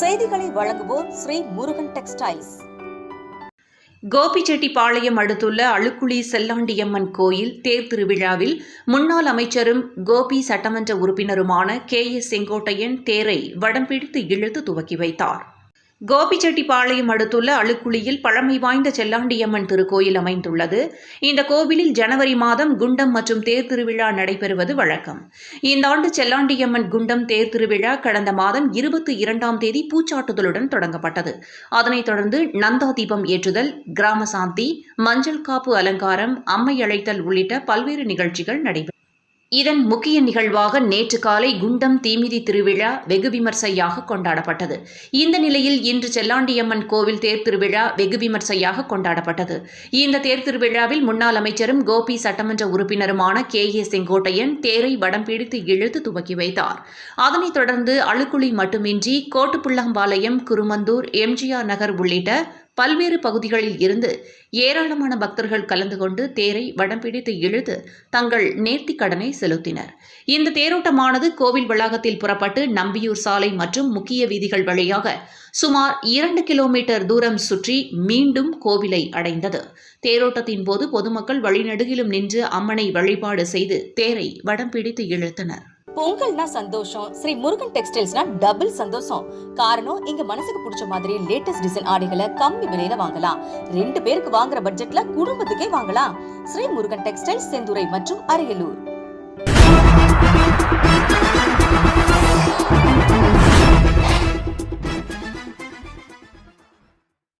செய்திகளை வழங்குவோர் ஸ்ரீ முருகன் டெக்ஸ்டைல்ஸ். கோபிச்செட்டிப்பாளையம் அடுத்துள்ள அழுக்குழி செல்லாண்டியம்மன் கோயில் தேர் திருவிழாவில் முன்னாள் அமைச்சரும் கோபி சட்டமன்ற உறுப்பினருமான கே எஸ் செங்கோட்டையன் தேரை வடம் பிடித்து இழுத்து துவக்கி வைத்தார். கோபிச்செட்டிப்பாளையம் அடுத்துள்ள அழுக்குழியில் பழமை வாய்ந்த செல்லாண்டியம்மன் திருக்கோயில் அமைந்துள்ளது. இந்த கோவிலில் ஜனவரி மாதம் குண்டம் மற்றும் தேர் திருவிழா நடைபெறுவது வழக்கம். இந்த ஆண்டு செல்லாண்டியம்மன் குண்டம் தேர் திருவிழா கடந்த மாதம் இருபத்தி இரண்டாம் தேதி பூச்சாட்டுதலுடன் தொடங்கப்பட்டது. அதனைத் தொடர்ந்து நந்தா தீபம் ஏற்றுதல் கிராம சாந்தி மஞ்சள் காப்பு அலங்காரம் அம்மை அழைத்தல் உள்ளிட்ட பல்வேறு நிகழ்ச்சிகள் நடைபெற்றன இதன் முக்கிய நிகழ்வாக நேற்று காலை குண்டம் தீமிதி திருவிழா வெகு விமர்சையாக கொண்டாடப்பட்டது. இந்த நிலையில் இன்று செல்லாண்டியம்மன் கோவில் தேர் திருவிழா வெகு விமர்சையாக கொண்டாடப்பட்டது. இந்த தேர் திருவிழாவில் முன்னாள் அமைச்சரும் கோபி சட்டமன்ற உறுப்பினருமான கே. ஏ. செங்கோட்டையன் தேரை வடம் பிடித்து இழுத்து துவக்கி வைத்தார். அதனைத் தொடர்ந்து அழுக்குழி மட்டுமின்றி கோட்டுப்புள்ளம்பாளையம் குருமந்தூர் எம்ஜிஆர் நகர் உள்ளிட்ட பல்வேறு பகுதிகளில் இருந்து ஏராளமான பக்தர்கள் கலந்து கொண்டு தேரை வடம் பிடித்து இழுத்து தங்கள் நேர்த்தி கடனை செலுத்தினர். இந்த தேரோட்டமானது கோவில் வளாகத்தில் புறப்பட்டு நம்பியூர் சாலை மற்றும் முக்கிய வீதிகள் வழியாக சுமார் இரண்டு கிலோமீட்டர் தூரம் சுற்றி மீண்டும் கோவிலை அடைந்தது. தேரோட்டத்தின் போது பொதுமக்கள் வழிநடுகிலும் நின்று அம்மனை வழிபாடு செய்து தேரை வடம் பிடித்து இழுத்தனர். பொங்கல்னா சந்தோஷம். ஸ்ரீ முருகன் டெக்ஸ்டைல்ஸ்னா டபுள் சந்தோஷம். காரணம் இங்க மனசுக்கு பிடிச்ச மாதிரி லேட்டஸ்ட் டிசைன் ஆடைகளை கம்மி விலையில வாங்கலாம். ரெண்டு பேருக்கு வாங்குற பட்ஜெட்ல குடும்பத்துக்கே வாங்கலாம். ஸ்ரீ முருகன் டெக்ஸ்டைல்ஸ் செந்துரை மற்றும் அரியலூர்.